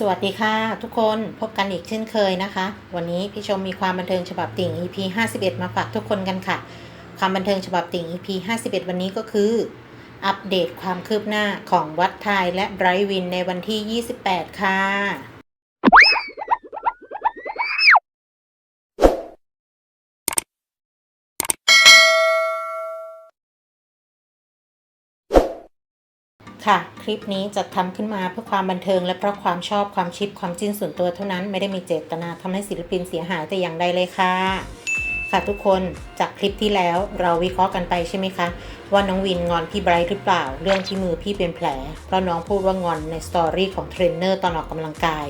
สวัสดีค่ะ ทุกคนพบกันอีกเช่นเคยนะคะ วันนี้พี่ชมมีความบันเทิงฉบับติ่ง EP 51 มาฝากทุกคนกันค่ะ ความบันเทิงฉบับติ่ง EP 51 วันนี้ก็คือ อัปเดตความคืบหน้าของวัดไทยและไบรท์วินในวันที่ 28 ค่ะ ค่ะ คลิปนี้จัดทำขึ้นมาเพื่อความบันเทิง และเพราะความชอบความชิปความจิ้นส่วนตัวเท่านั้นไม่ได้มีเจตนาทำให้ศิลปินเสียหายแต่อย่างใดเลยค่ะ ค่ะทุกคนจากคลิปที่แล้วเราวิเคราะห์กันไปใช่ไหมคะ ว่าน้องวินงอนพี่ไบรท์หรือเปล่า เรื่องที่มือพี่เป็นแผล เพราะน้องพูดว่างอนในสตอรี่ของเทรนเนอร์ตอนออกกำลังกาย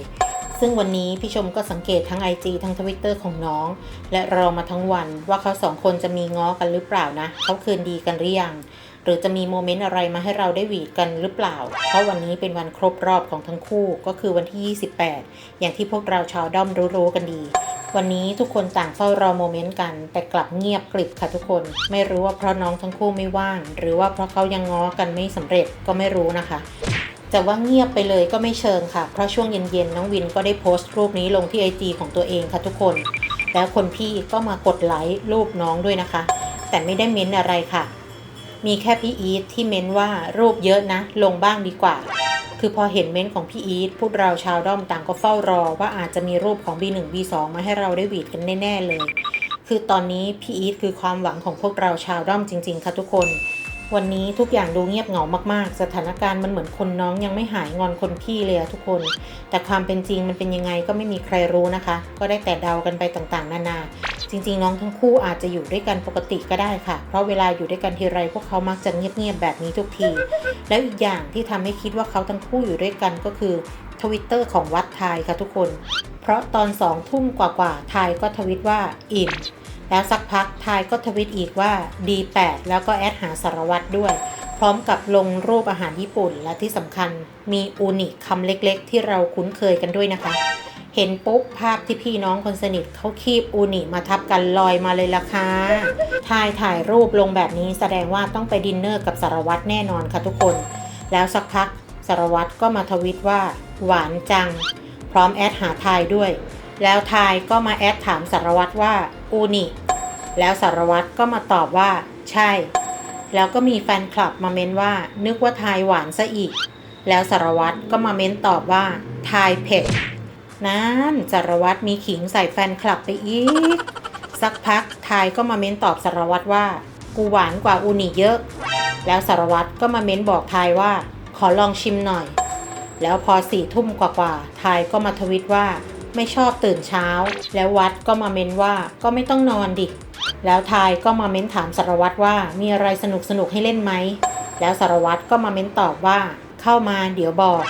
ซึ่งวันนี้พี่ชมก็สังเกตทั้ง IG ทั้ง Twitter ของน้อง และรอมาทั้งวันว่าเขาสองคนจะมีง้อกันหรือเปล่านะ เขาคืนดีกันหรือยัง หรือจะมีโมเมนต์อะไรมาให้เราได้หวีดกันหรือเปล่า เพราะวันนี้เป็นวันครบรอบของทั้งคู่ก็คือวันที่ 28 อย่างที่พวกเราชาวด้อมรู้ๆกันดีวันนี้ทุกคนต่างเฝ้ารอโมเมนต์กัน แต่กลับเงียบกริบค่ะทุกคน ไม่รู้ว่าเพราะน้องทั้งคู่ไม่ว่าง หรือว่าเพราะเขายังง้อกันไม่สำเร็จก็ไม่รู้นะคะจะว่าเงียบไปเลยก็ไม่เชิงค่ะ เพราะช่วงเย็นๆน้องวินก็ได้โพสต์รูปนี้ลงที่ไอจีของตัวเองค่ะทุกคน แล้วคนพี่ก็มากดไลค์รูปน้องด้วยนะคะ แต่ไม่ได้เม้นอะไรค่ะ มีแค่พี่อีทที่เม้นว่ารูปเยอะนะ ลงบ้างดีกว่า คือพอเห็นเม้นของพี่อีทพวกเราชาวด้อมต่างก็เฝ้ารอว่าอาจจะมีรูปของ B1 B2 มาให้เราได้หวีดกันแน่ ๆ เลย คือตอนนี้พี่อีทคือความหวังของพวกเราชาวด้อมจริง ๆ ค่ะทุกคน วันนี้ทุกอย่างดูเงียบเหงามากๆ สถานการณ์มันเหมือนคนน้องยังไม่หายงอนคนพี่เลยอะทุกคน แต่ความเป็นจริงมันเป็นยังไงก็ไม่มีใครรู้นะคะ ก็ได้แต่เดากันไปต่างๆ นานา จริงๆ น้องทั้งคู่อาจจะอยู่ด้วยกันปกติก็ได้ค่ะ เพราะเวลาอยู่ด้วยกันทีไร พวกเขามักจะเงียบๆแบบนี้ทุกที แล้วอีกอย่างที่ทำให้คิดว่าเขาทั้งคู่อยู่ด้วยกันก็คือทวิตเตอร์ของวัดไทยค่ะทุกคน เพราะตอนสองทุ่มกว่าๆไทยก็ทวิตว่าอิ่มแล้วสักพักทายก็ทวิตอีกว่า D8 แล้วก็แอดหาสารวัตรด้วย พร้อมกับลงรูปอาหารญี่ปุ่นและที่สำคัญมีอูนิคำเล็กๆ ที่เราคุ้นเคยกันด้วยนะคะ เห็นปุ๊บภาพที่พี่น้องคนสนิทเขาคีบอูนิมาทับกันลอยมาเลยล่ะค่ะทายถ่ายรูปลงแบบนี้แสดงว่าต้องไปดินเนอร์กับสารวัตรแน่นอนค่ะทุกคน แล้วสักพักสารวัตรก็มาทวิตว่า หวานจัง พร้อมแอดหาทายด้วย แล้วทายก็มาแอดถามสารวัตรว่าอูนิแล้วสารวัตรก็มาตอบว่า ใช่ แล้วก็มีแฟนคลับมาเม้นว่า นึกว่าทายหวานซะอีก แล้วสารวัตรก็มาเม้นตอบว่าทายเผ็ด นั่นสารวัตรมีขิงใส่แฟนคลับไปอีก สักพักทายก็มาเม้นตอบสารวัตรว่า กูหวานกว่าอูนิเยอะ แล้วสารวัตรก็มาเม้นบอกทายว่า ขอลองชิมหน่อย แล้วพอสี่ทุ่มกว่าๆทายก็มาทวิตว่า ไม่ชอบตื่นเช้า แล้ววัดก็มาเม้นว่าก็ไม่ต้องนอนดิแล้วทายก็มาเม้นถามสารวัตรว่ามีอะไรสนุกสนุกให้เล่นไหม แล้วสารวัตรก็มาเม้นตอบว่า เข้ามาเดี๋ยวบอก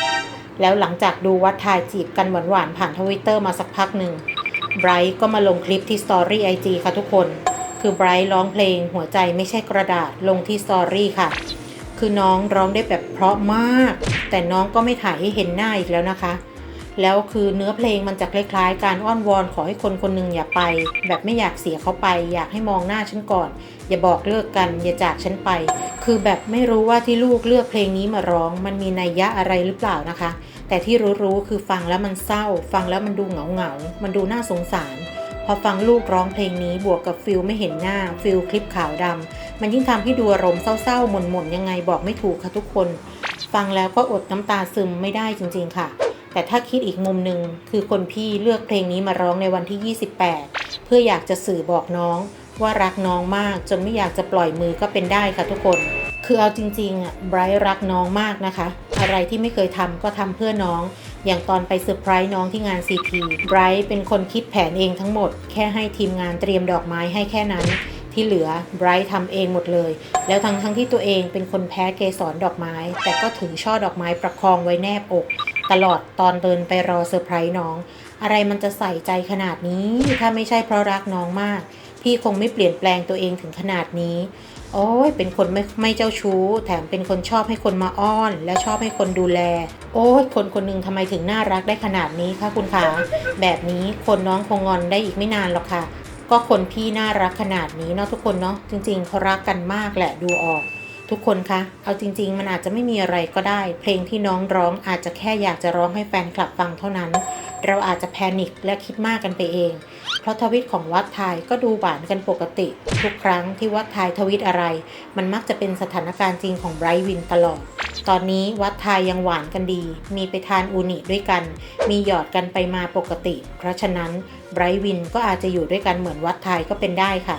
แล้วหลังจากดูวัดทายจีบกันหวานๆผ่านทวิตเตอร์มาสักพักหนึ่งไบรท์ก็มาลงคลิปที่สตอรี่ไอจีค่ะทุกคน คือไบรท์ร้องเพลงหัวใจไม่ใช่กระดาษลงที่สตอรี่ค่ะ คือน้องร้องได้แบบเพราะมาก แต่น้องก็ไม่ถ่ายให้เห็นหน้าอีกแล้วนะคะ แล้วคือเนื้อเพลงมันจะคล้ายๆ การอ้อนวอนขอให้คนคนหนึ่งอย่าไป แบบไม่อยากเสียเขาไป อยากให้มองหน้าฉันก่อน อย่าบอกเลิกกันอย่าจากฉันไป คือแบบไม่รู้ว่าที่ลูกเลือกเพลงนี้มาร้อง มันมีนัยยะอะไรหรือเปล่านะคะ แต่ที่รู้ๆคือฟังแล้วมันเศร้า ฟังแล้วมันดูเหงาๆมันดูน่าสงสารพอฟังลูกร้องเพลงนี้บวกกับฟิลไม่เห็นหน้าฟิลคลิปขาวดำมันยิ่งทำให้ดูอารมณ์เศร้าๆหม่นๆยังไงบอกไม่ถูกค่ะทุกคน ฟังแล้วก็อดน้ำตาซึมไม่ได้จริงๆค่ะ แต่ถ้าคิดอีกมุมหนึ่งคือคนพี่เลือกเพลงนี้มาร้องในวันที่ 28 เพื่ออยากจะสื่อบอกน้อง ว่ารักน้องมากจนไม่อยากจะปล่อยมือก็เป็นได้ค่ะทุกคน คือเอาจริงๆอะไบรท์รักน้องมากนะคะ อะไรที่ไม่เคยทำก็ทำเพื่อน้อง อย่างตอนไปเซอร์ไพรส์น้องที่งาน CP ไบรท์เป็นคนคิดแผนเองทั้งหมด แค่ให้ทีมงานเตรียมดอกไม้ให้แค่นั้นที่เหลือไบรท์ทำเองหมดเลย แล้วทั้งทั้งที่ตัวเองเป็นคนแพ้เกสรดอกไม้ แต่ก็ถือช่อดอกไม้ประคองไว้แนบอก ตลอดตอนเดินไปรอเซอร์ไพรส์น้อง อะไรมันจะใส่ใจขนาดนี้ ถ้าไม่ใช่เพราะรักน้องมาก พี่คงไม่เปลี่ยนแปลงตัวเองถึงขนาดนี้ โอ้ยเป็นคนไม่ไม่เจ้าชู้ แถมเป็นคนชอบให้คนมาอ้อน และชอบให้คนดูแล โอ้ยคนคนหนึงทำไมถึงน่ารักได้ขนาดนี้คะคุณคะแบบนี้คนน้องคงงอนได้อีกไม่นานหรอกค่ะก็คนพี่น่ารักขนาดนี้เนาะทุกคนเนาะจริงๆเขารักกันมากแหละดูออก ทุกคนคะ เอาจริง ๆ มันอาจจะไม่มีอะไรก็ได้ เพลงที่น้องร้องอาจจะแค่อยากจะร้องให้แฟนคลับฟังเท่านั้น เราอาจจะแพนิคและคิดมากกันไปเอง เพราะทวิตของวัดไทยก็ดูหวานกันปกติ ทุกครั้งที่วัดไทยทวิตอะไร มันมักจะเป็นสถานการณ์จริงของไบรท์วินตลอด ตอนนี้วัดไทยยังหวานกันดี มีไปทานอูนิด้วยกัน มีหยอดกันไปมาปกติ เพราะฉะนั้นไบรท์วินก็อาจจะอยู่ด้วยกันเหมือนวัดไทยก็เป็นได้ค่ะ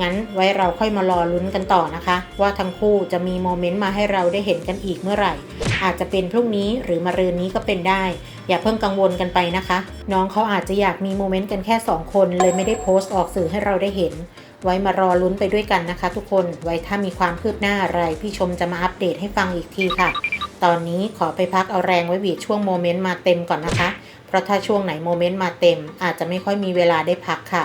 งั้นไว้เราค่อยมารอลุ้นกันต่อนะคะ ว่าทั้งคู่จะมีโมเมนต์มาให้เราได้เห็นกันอีกเมื่อไหร่ อาจจะเป็นพรุ่งนี้หรือมะรืนนี้ก็เป็นได้ อย่าเพิ่งกังวลกันไปนะคะ น้องเขาอาจจะอยากมีโมเมนต์กันแค่ 2 คนเลยไม่ได้โพสต์ออกสื่อให้เราได้เห็น ไว้มารอลุ้นไปด้วยกันนะคะ ทุกคนไว้ถ้ามีความคืบหน้าอะไรพี่ชมจะมาอัปเดตให้ฟังอีกทีค่ะ ตอนนี้ขอไปพักเอาแรงไว้บีดช่วงโมเมนต์มาเต็มก่อนนะคะ เพราะถ้าช่วงไหนโมเมนต์มาเต็ม อาจจะไม่ค่อยมีเวลาได้พักค่ะ